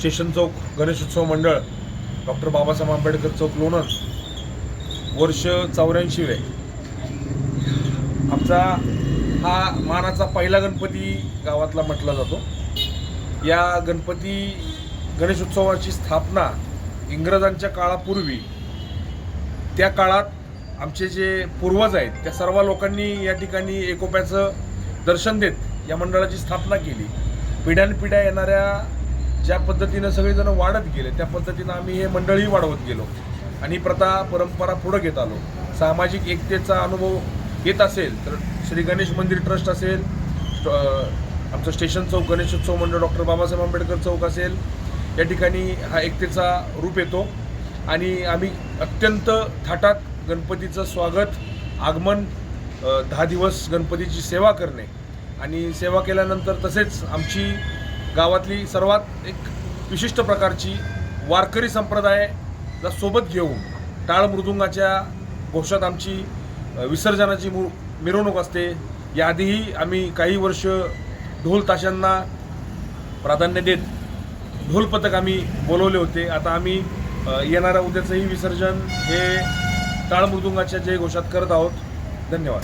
Station चौक गणेशोत्सव मंडळ doctor Babasaheb Ambedkar चौक लोणंद वर्ष चौऱ्याऐंशी आहे आमचा हा मानाचा पहिला गणपती गावातला म्हटला जातो. या गणपती गणेशोत्सवाची स्थापना इंग्रजांच्या काळापूर्वी त्या काळात आमचे जे पूर्वज आहेत त्या सर्व लोकांनी या ठिकाणी एकोप्याचं दर्शन देत या मंडळाची स्थापना केली. पिढ्यानपिढ्या येणाऱ्या ज्या पद्धतीनं सगळेजण वाढत गेले त्या पद्धतीनं आम्ही हे मंडळही वाढवत गेलो. आणि प्रथा परंपरा पुढं घेत आलो. सामाजिक एकतेचा अनुभव येत असेल तर श्री गणेश मंदिर ट्रस्ट असेल आमचं स्टेशन चौक गणेशोत्सव मंडळ डॉक्टर बाबासाहेब आंबेडकर चौक असेल या ठिकाणी हा एकतेचा रूप येतो. आणि आम्ही अत्यंत थाटात गणपतीचं स्वागत आगमन दहा दिवस गणपतीची सेवा करणे. आणि सेवा केल्यानंतर तसेच आमची गावातली सर्वात एक विशिष्ट प्रकारची वारकरी संप्रदायाला सोबत घेऊन टाळ मृदुंगाच्या घोषात आमची विसर्जनाची मु मिरवणूक असते. याआधीही आम्ही काही वर्ष ढोल ताशांना प्राधान्य देत ढोल पथक आम्ही बोलवले होते. आता आम्ही येणाऱ्या उद्याचंही विसर्जन हे टाळ मृदुंगाच्या जय घोषात करत आहोत. धन्यवाद.